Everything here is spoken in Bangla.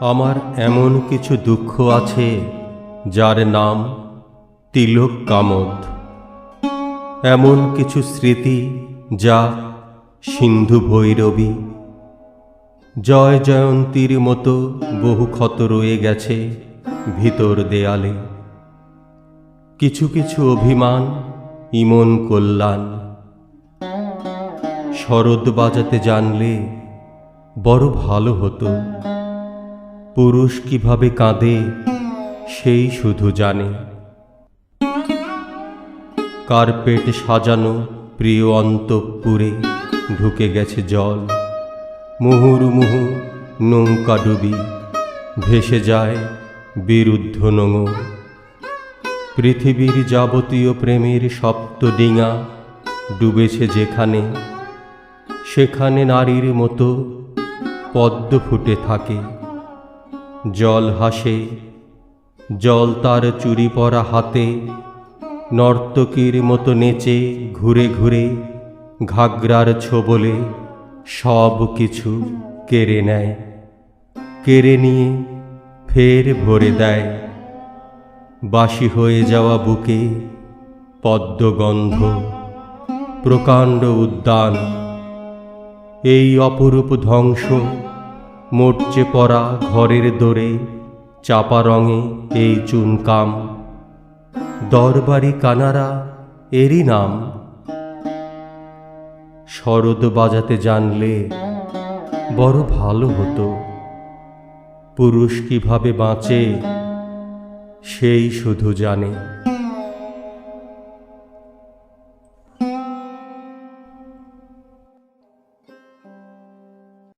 আমার এমন কিছু দুঃখ আছে যার নাম তিলক কামদ এমন কিছু স্মৃতি যা সিন্ধু ভৈরবী। জয় জয়ন্তীর মতো বহু ক্ষত রয়ে গেছে ভিতর দেয়ালে। কিছু কিছু অভিমান, ইমন কল্যাণ। শরৎ বাজাতে জানলে বড় ভালো হতো। পুরুষ কীভাবে কাঁদে, সেই শুধু জানে। কার্পেট সাজানো প্রিয় অন্তঃপুরে, ঢুকে গেছে জল। মুহুর্মুহু নৌকা ডুবি, ভেসে যায় বিরুদ্ধ নোঙর পৃথিবীর যাবতীয় প্রেমের সপ্ত ডিঙা ডুবেছে যেখানে, সেখানে নারীর মতো পদ্ম ফুটে থাকে। জল হাসে, জল তার চুরি পরা হাতে, নর্তকীর মতো নেচে ঘুরে ঘুরে ঘাগরার ছোবলে সব কিছু কেড়ে নেয়, কেড়ে নিয়ে ফের ভরে দেয়। বাসি হয়ে যাওয়া বুকে পদ্মগন্ধ প্রকাণ্ড উদ্যান, এই অপরূপ ধ্বংস মরচে পড়া ঘরের দোরে চাপা রঙে এই চুনকাম দরবারি কানারা এরই নাম। শরদ বাজাতে জানলে বড় ভালো হতো। পুরুষ কীভাবে বাঁচে, সেই শুধু জানে।